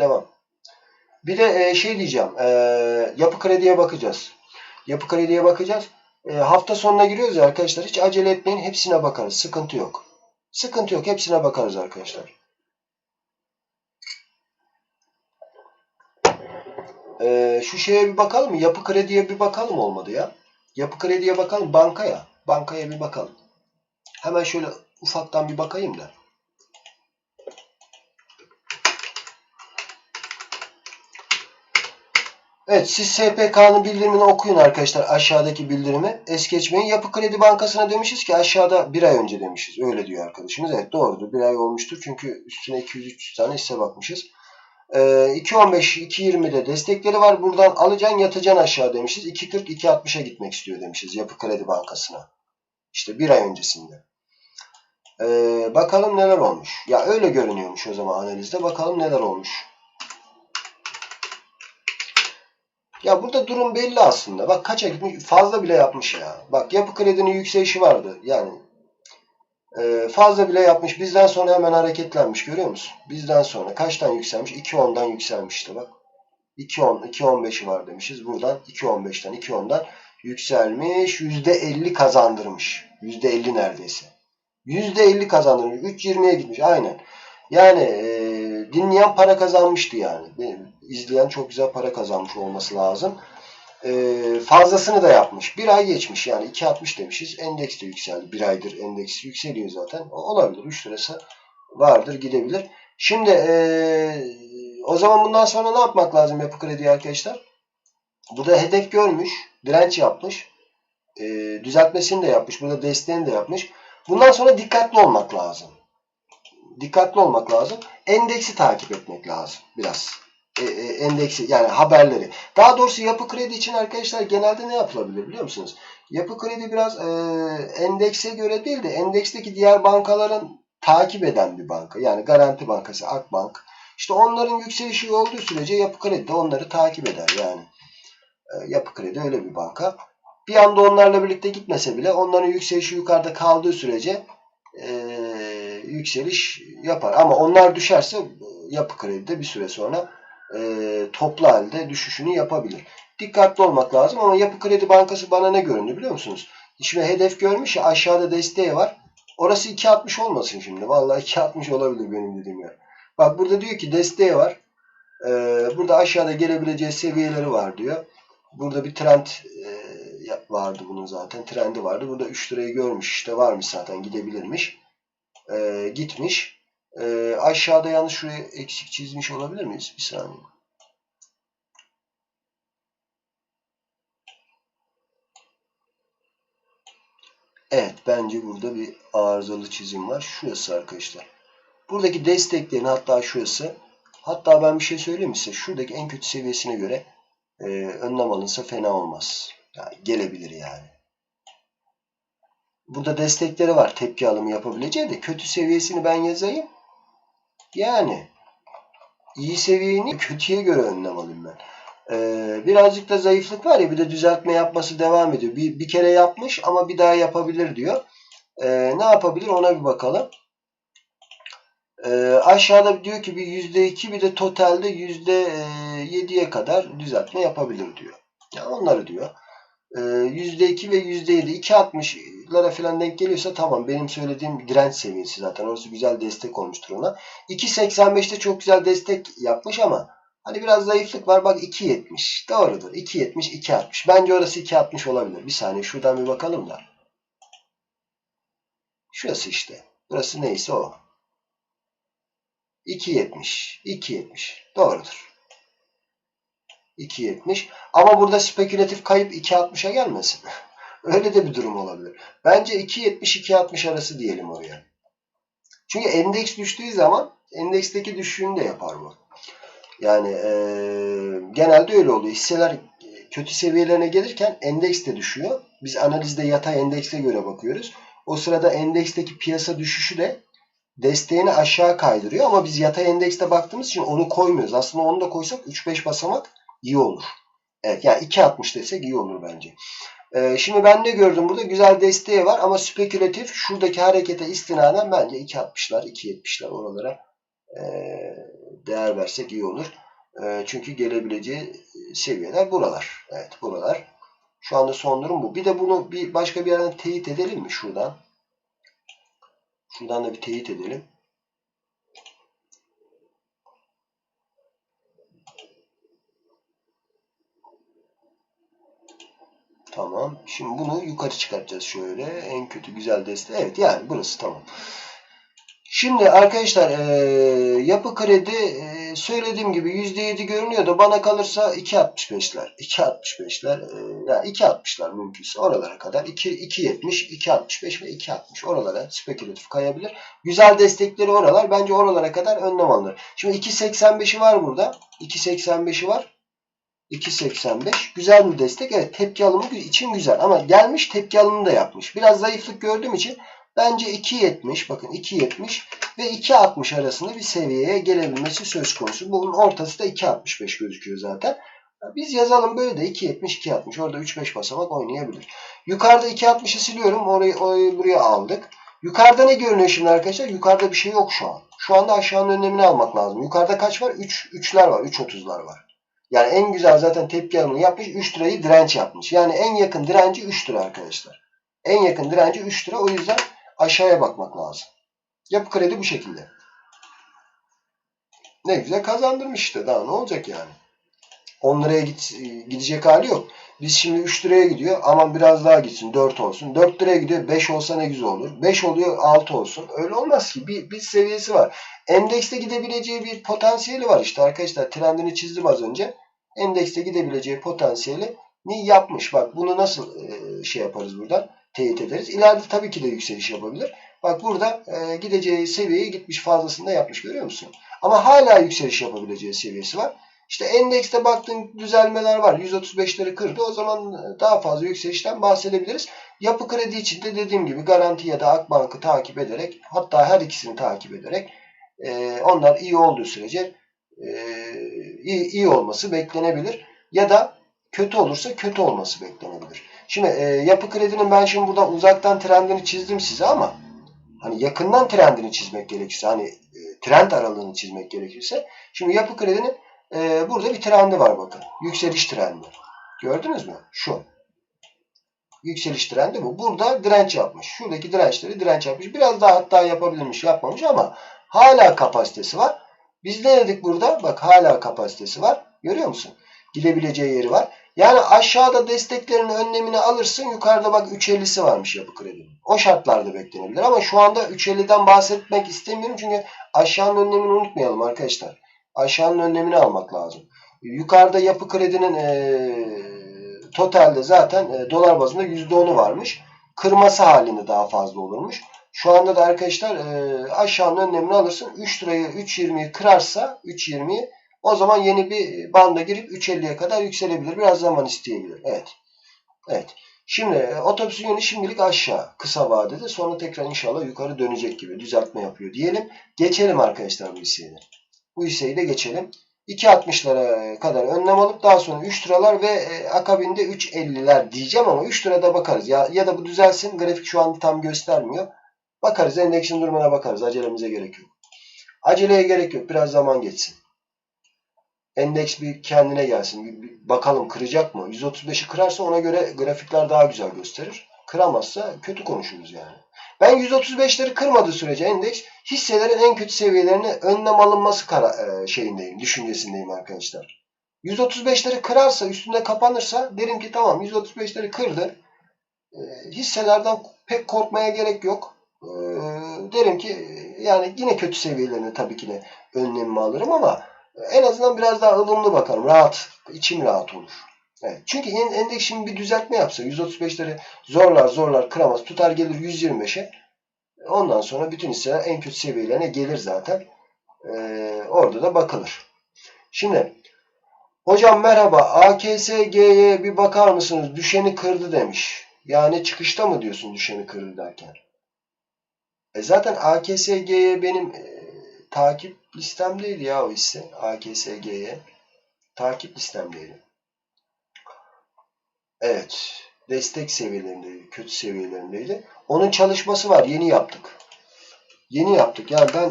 Devam. Bir de e, şey diyeceğim. E, yapı krediye bakacağız. Yapı krediye bakacağız. E, hafta sonuna giriyoruz ya arkadaşlar. Hiç acele etmeyin. Hepsine bakarız. Sıkıntı yok. Sıkıntı yok. Hepsine bakarız arkadaşlar. E, şu şeye bir bakalım? Yapı krediye bir bakalım olmadı ya. Yapı krediye bakalım. Bankaya. Bankaya bir bakalım. Hemen şöyle ufaktan bir bakayım da. Evet siz SPK'nın bildirimini okuyun arkadaşlar aşağıdaki bildirimi. Es geçmeyin. Yapı Kredi Bankası'na demişiz ki aşağıda bir ay önce demişiz. Öyle diyor arkadaşımız. Evet doğrudur. Bir ay olmuştur. Çünkü üstüne 200-300 tane hisse bakmışız. Ee, 2.15-2.20'de destekleri var. Buradan alacaksın yatacaksın aşağı demişiz. 2.40-2.60'a gitmek istiyor demişiz Yapı Kredi Bankası'na. İşte bir ay öncesinde. Ee, bakalım neler olmuş. Ya öyle görünüyormuş o zaman analizde. Bakalım neler olmuş. Ya burada durum belli aslında. Bak kaça gitmiş? Fazla bile yapmış ya. Bak yapı kredinin yükselişi vardı. Yani e, fazla bile yapmış. Bizden sonra hemen hareketlenmiş. Görüyor musun? Bizden sonra. Kaçtan yükselmiş? 2.10'dan yükselmişti bak. 2.10, 2.15'i var demişiz. Buradan 2.15'ten 2.10'dan yükselmiş. %50 kazandırmış. %50 neredeyse. %50 kazandırmış. 3.20'ye gitmiş. Aynen. Yani e, dinleyen para kazanmıştı yani. İzleyen çok güzel para kazanmış olması lazım. E, fazlasını da yapmış. Bir ay geçmiş yani 2.60 demişiz. Endeks de yükseldi. Bir aydır endeks yükseliyor zaten. Olabilir. 3 lirası vardır gidebilir. Şimdi e, o zaman bundan sonra ne yapmak lazım yapı kredi arkadaşlar? Burada hedef görmüş. Direnç yapmış. E, düzeltmesini de yapmış. Burada desteğini de yapmış. Bundan sonra dikkatli olmak lazım dikkatli olmak lazım. Endeksi takip etmek lazım biraz. E, e, endeksi yani haberleri. Daha doğrusu yapı kredi için arkadaşlar genelde ne yapılabilir biliyor musunuz? Yapı kredi biraz e, endekse göre değil de endeksteki diğer bankaların takip eden bir banka. Yani Garanti Bankası, Akbank. İşte onların yükselişi olduğu sürece yapı kredi de onları takip eder yani. E, yapı kredi öyle bir banka. Bir anda onlarla birlikte gitmese bile onların yükselişi yukarıda kaldığı sürece eee yükseliş yapar. Ama onlar düşerse yapı kredide bir süre sonra e, toplu halde düşüşünü yapabilir. Dikkatli olmak lazım ama yapı kredi bankası bana ne göründü biliyor musunuz? Şimdi hedef görmüş ya aşağıda desteği var. Orası 2.60 olmasın şimdi. Vallahi 2.60 olabilir benim dediğim yer. Bak burada diyor ki desteği var. Ee, burada aşağıda gelebileceği seviyeleri var diyor. Burada bir trend e, vardı bunun zaten. Trendi vardı. Burada 3 lirayı görmüş işte varmış zaten gidebilirmiş e, gitmiş. E, aşağıda yanlış şuraya eksik çizmiş olabilir miyiz? Bir saniye. Evet bence burada bir arızalı çizim var. Şurası arkadaşlar. Buradaki desteklerin hatta şurası. Hatta ben bir şey söyleyeyim size. Şuradaki en kötü seviyesine göre e, önlem alınsa fena olmaz. Yani gelebilir yani. Burada destekleri var tepki alımı yapabileceği de kötü seviyesini ben yazayım. Yani iyi seviyeni kötüye göre önlem alayım ben. Ee, birazcık da zayıflık var ya bir de düzeltme yapması devam ediyor. Bir, bir kere yapmış ama bir daha yapabilir diyor. Ee, ne yapabilir ona bir bakalım. Ee, aşağıda diyor ki bir %2 bir de totalde %7'ye kadar düzeltme yapabilir diyor. Yani onları diyor. %2 ve %7 2.60'lara falan denk geliyorsa tamam benim söylediğim direnç seviyesi zaten orası güzel destek olmuştur ona. 2.85'te çok güzel destek yapmış ama hani biraz zayıflık var bak 2.70 doğrudur 2.70 2.60 bence orası 2.60 olabilir. Bir saniye şuradan bir bakalım da. Şurası işte burası neyse o. 2.70 2.70 doğrudur 2.70. Ama burada spekülatif kayıp 2.60'a gelmesin. Öyle de bir durum olabilir. Bence 2.70-2.60 arası diyelim oraya. Çünkü endeks düştüğü zaman endeksteki düşüşünü de yapar bu. Yani e, genelde öyle oluyor. Hisseler kötü seviyelerine gelirken endeks de düşüyor. Biz analizde yatay endekse göre bakıyoruz. O sırada endeksteki piyasa düşüşü de desteğini aşağı kaydırıyor. Ama biz yatay endekste baktığımız için onu koymuyoruz. Aslında onu da koysak 3-5 basamak iyi olur. Evet yani 2.60 desek iyi olur bence. Ee, şimdi ben ne gördüm burada? Güzel desteği var ama spekülatif şuradaki harekete istinaden bence 2.60'lar 2.70'ler oralara e, değer versek iyi olur. E, çünkü gelebileceği seviyeler buralar. Evet buralar. Şu anda son durum bu. Bir de bunu bir başka bir yerden teyit edelim mi şuradan? Şuradan da bir teyit edelim. Tamam. Şimdi bunu yukarı çıkartacağız şöyle. En kötü güzel deste. Evet yani burası tamam. Şimdi arkadaşlar e, yapı kredi e, söylediğim gibi %7 görünüyordu. Bana kalırsa 2.65'ler. 2.65'ler e, yani 2.60'lar mümkünse oralara kadar 2 2.70, 2.65 ve 2.60 oralara spekülatif kayabilir. Güzel destekleri oralar. Bence oralara kadar önlem alınır. Şimdi 2.85'i var burada. 2.85'i var. 2.85 güzel bir destek. Evet tepki alımı için güzel ama gelmiş tepki alımını da yapmış. Biraz zayıflık gördüğüm için bence 2.70 bakın 2.70 ve 2.60 arasında bir seviyeye gelebilmesi söz konusu. Bunun ortası da 2.65 gözüküyor zaten. Biz yazalım böyle de 2.70 2.60 orada 3-5 basamak oynayabilir. Yukarıda 2.60'ı siliyorum. Orayı, orayı buraya aldık. Yukarıda ne görünüyor şimdi arkadaşlar? Yukarıda bir şey yok şu an. Şu anda aşağının önlemini almak lazım. Yukarıda kaç var? 3 3'ler var. 3.30'lar var. Yani en güzel zaten tepki alımını yapmış. 3 lirayı direnç yapmış. Yani en yakın direnci 3 lira arkadaşlar. En yakın direnci 3 lira. O yüzden aşağıya bakmak lazım. Yapı kredi bu şekilde. Ne güzel kazandırmış işte. Daha ne olacak yani? 10 liraya git, gidecek hali yok. Biz şimdi 3 liraya gidiyor. Aman biraz daha gitsin. 4 olsun. 4 liraya gidiyor. 5 olsa ne güzel olur. 5 oluyor 6 olsun. Öyle olmaz ki. Bir, bir seviyesi var. Endekste gidebileceği bir potansiyeli var işte arkadaşlar. Trendini çizdim az önce. Endekste gidebileceği potansiyeli ni yapmış. Bak bunu nasıl e, şey yaparız buradan? Teyit ederiz. İleride tabii ki de yükseliş yapabilir. Bak burada e, gideceği seviyeye gitmiş fazlasında yapmış. Görüyor musun? Ama hala yükseliş yapabileceği seviyesi var. İşte endekste baktığın düzelmeler var. 135'leri kırdı. O zaman daha fazla yükselişten bahsedebiliriz. Yapı kredi için de dediğim gibi garanti ya da Akbank'ı takip ederek hatta her ikisini takip ederek e, onlar iyi olduğu sürece e, iyi, iyi olması beklenebilir. Ya da kötü olursa kötü olması beklenebilir. Şimdi e, yapı kredinin ben şimdi buradan uzaktan trendini çizdim size ama hani yakından trendini çizmek gerekirse hani e, trend aralığını çizmek gerekirse şimdi yapı kredinin e, burada bir trendi var bakın. Yükseliş trendi. Gördünüz mü? Şu. Yükseliş trendi bu. Burada direnç yapmış. Şuradaki dirençleri direnç yapmış. Biraz daha hatta yapabilirmiş yapmamış ama hala kapasitesi var. Biz ne dedik burada? Bak hala kapasitesi var. Görüyor musun? Gidebileceği yeri var. Yani aşağıda desteklerin önlemini alırsın. Yukarıda bak 3.50'si varmış yapı kredinin. O şartlarda beklenebilir. Ama şu anda 3.50'den bahsetmek istemiyorum. Çünkü aşağının önlemini unutmayalım arkadaşlar. Aşağının önlemini almak lazım. Yukarıda yapı kredinin e, totalde zaten e, dolar bazında %10'u varmış. Kırması halinde daha fazla olurmuş. Şu anda da arkadaşlar e, aşağının önlemini alırsın. 3 lirayı 3.20'yi kırarsa 3.20'yi o zaman yeni bir banda girip 3.50'ye kadar yükselebilir. Biraz zaman isteyebilir. Evet. Evet. Şimdi e, otobüsün yönü şimdilik aşağı kısa vadede. Sonra tekrar inşallah yukarı dönecek gibi düzeltme yapıyor diyelim. Geçelim arkadaşlar bu hisseyi. Bu hisseyi de geçelim. 2.60'lara kadar önlem alıp daha sonra 3 liralar ve e, akabinde 3.50'ler diyeceğim ama 3 lirada bakarız. Ya, ya da bu düzelsin. Grafik şu an tam göstermiyor. Bakarız. Endeksin durumuna bakarız. Acelemize gerek yok. Aceleye gerek yok. Biraz zaman geçsin. Endeks bir kendine gelsin. Bir, bir bakalım kıracak mı? 135'i kırarsa ona göre grafikler daha güzel gösterir. Kıramazsa kötü konuşuruz yani. Ben 135'leri kırmadığı sürece endeks hisselerin en kötü seviyelerine önlem alınması kara, e, şeyindeyim, düşüncesindeyim arkadaşlar. 135'leri kırarsa, üstünde kapanırsa derim ki tamam 135'leri kırdı. E, hisselerden pek korkmaya gerek yok. E, derim ki yani yine kötü seviyelerine tabii ki de önlemimi alırım ama en azından biraz daha ılımlı bakarım. Rahat, içim rahat olur. Evet. Çünkü endeks şimdi bir düzeltme yapsa 135'leri zorlar zorlar kıramaz. Tutar gelir 125'e. Ondan sonra bütün hisseler en kötü seviyelerine gelir zaten. Ee, orada da bakılır. Şimdi hocam merhaba AKSG'ye bir bakar mısınız? Düşeni kırdı demiş. Yani çıkışta mı diyorsun düşeni kırdı derken? E zaten AKSG'ye benim e, takip listemdeydi ya o hisse. AKSG'ye. Takip listemdeydi. Evet. Destek seviyelerindeydi. Kötü seviyelerindeydi. Onun çalışması var. Yeni yaptık. Yeni yaptık. Yani ben